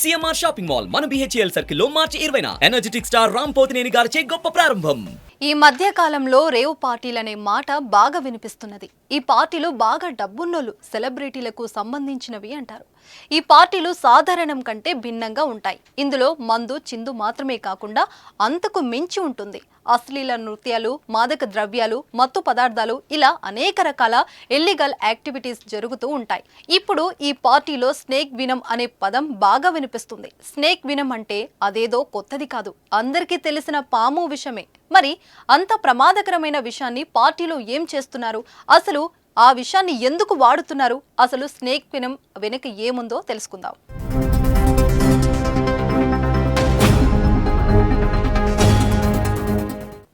CMR shopping mall మన BHEL సర్కిల్లో మార్చి ఇరవైన. ఎనర్జెటిక్ స్టార్ రామ్ పోతినేని గారిచే గొప్ప ప్రారంభం. ఈ మధ్య కాలంలో రేవ్ పార్టీలనే మాట బాగా వినిపిస్తున్నది. ఈ పార్టీలు బాగా డబ్బున్నోళ్ళు సెలబ్రిటీలకు సంబంధించినవి అంటారు. ఈ పార్టీలు సాధారణం కంటే భిన్నంగా ఉంటాయి. ఇందులో మందు చిందు మాత్రమే కాకుండా అంతకు మించి ఉంటుంది. అశ్లీల నృత్యాలు మాదక ద్రవ్యాలు మత్తు పదార్థాలు ఇలా అనేక రకాల ఇల్లీగల్ యాక్టివిటీస్ జరుగుతూ ఉంటాయి. ఇప్పుడు ఈ పార్టీలో స్నేక్ వినం అనే పదం బాగా వినిపిస్తుంది. స్నేక్ వినం అంటే అదేదో కొత్తది కాదు. అందరికీ తెలిసిన పాము విషమే. మరి అంత ప్రమాదకరమైన విషయాన్ని పార్టీలో ఏం చేస్తున్నారు? అసలు ఆ విషయాన్ని ఎందుకు వాడుతున్నారు? అసలు స్నేక్ వినం వెనుక ఏముందో తెలుసుకుందాం.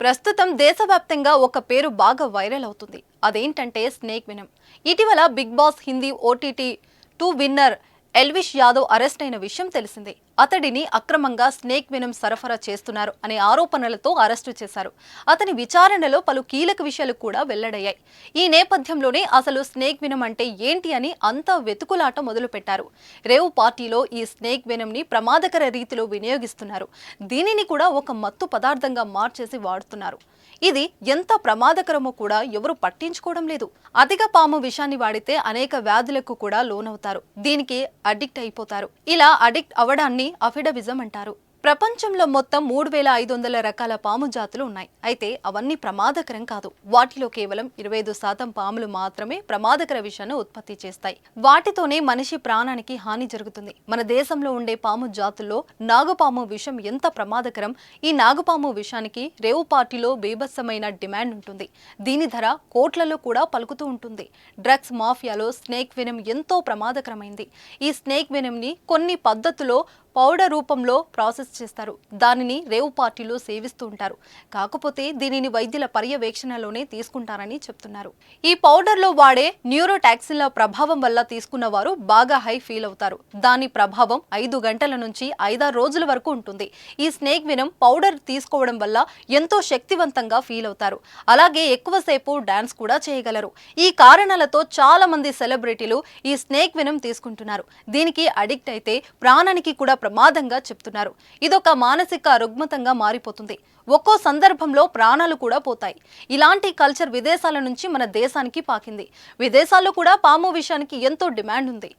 ప్రస్తుతం దేశవ్యాప్తంగా ఒక పేరు బాగా వైరల్ అవుతుంది. అదేంటంటే స్నేక్ వినం. ఇటీవల Bigg Boss Hindi OTT two winner Elvish Yadav arrest అయిన విషయం తెలిసిందే. అతడిని అక్రమంగా స్నేక్ వినం సరఫరా చేస్తున్నారు అనే ఆరోపణలతో అరెస్టు చేశారు. అతని విచారణలో పలు కీలక విషయాలు కూడా వెల్లడయ్యాయి. ఈ నేపథ్యంలోనే అసలు స్నేక్ వినం అంటే ఏంటి అని అంతా వెతుకులాట మొదలుపెట్టారు. రేవు పార్టీలో ఈ స్నేక్ వెనంని ప్రమాదకర రీతిలో వినియోగిస్తున్నారు. దీనిని కూడా ఒక మత్తు పదార్థంగా మార్చేసి వాడుతున్నారు. ఇది ఎంత ప్రమాదకరమో కూడా ఎవరు పట్టించుకోవడం లేదు. అధిక పాము విషాన్ని వాడితే అనేక వ్యాధులకు కూడా లోనవుతారు. దీనికి అడిక్ట్ అయిపోతారు. ఇలా అడిక్ట్ అవడాన్ని అఫిడవిజం అంటారు. ప్రపంచంలో మొత్తం మూడు వేల ఐదు వందల రకాల పాము జాతులు ఉన్నాయి. అయితే అవన్నీ ప్రమాదకరం కాదు. వాటిలో కేవలం ఇరవై ఐదు శాతం పాములు మాత్రమే ప్రమాదకర విషయాన్ని ఉత్పత్తి చేస్తాయి. వాటితోనే మనిషి ప్రాణానికి హాని జరుగుతుంది. మన దేశంలో ఉండే పాము జాతుల్లో నాగుపాము విషం ఎంత ప్రమాదకరం. ఈ నాగుపాము విషానికి రేవు పార్టీలో బీభత్సమైన డిమాండ్ ఉంటుంది. దీని ధర కోట్లలో కూడా పలుకుతూ ఉంటుంది. డ్రగ్స్ మాఫియాలో స్నేక్ వెనం ఎంతో ప్రమాదకరమైంది. ఈ స్నేక్ వెనంని కొన్ని పద్ధతుల్లో పౌడర్ రూపంలో ప్రాసెస్ చేస్తారు. దానిని రేవు పార్టీలో సేవిస్తూ ఉంటారు. కాకపోతే దీనిని వైద్యుల పర్యవేక్షణలోనే తీసుకుంటారని చెప్తున్నారు. ఈ పౌడర్లో వాడే న్యూరోటాక్సిన్ల ప్రభావం వల్ల తీసుకున్న వారు బాగా హై ఫీల్ అవుతారు. దాని ప్రభావం ఐదు గంటల నుంచి ఐదారు రోజుల వరకు ఉంటుంది. ఈ స్నేక్ వినం పౌడర్ తీసుకోవడం వల్ల ఎంతో శక్తివంతంగా ఫీల్ అవుతారు. అలాగే ఎక్కువసేపు డాన్స్ కూడా చేయగలరు. ఈ కారణాలతో చాలా మంది సెలబ్రిటీలు ఈ స్నేక్ వినం తీసుకుంటున్నారు. దీనికి అడిక్ట్ అయితే ప్రాణానికి కూడా ప్రమాదంగా చెప్తున్నారు. ఇదొక మానసిక రుగ్మతంగా మారిపోతుంది. ఒక్కో సందర్భంలో ప్రాణాలు కూడా పోతాయి. ఇలాంటి కల్చర్ విదేశాల నుంచి మన దేశానికి పాకింది. విదేశాల్లో కూడా పాము విషయానికి ఎంతో డిమాండ్ ఉంది.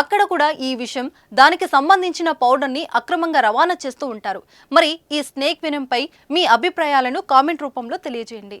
అక్కడ కూడా ఈ విషయం దానికి సంబంధించిన పౌడర్ని అక్రమంగా రవాణా చేస్తూ ఉంటారు. మరి ఈ స్నేక్ వినంపై మీ అభిప్రాయాలను కామెంట్ రూపంలో తెలియజేయండి.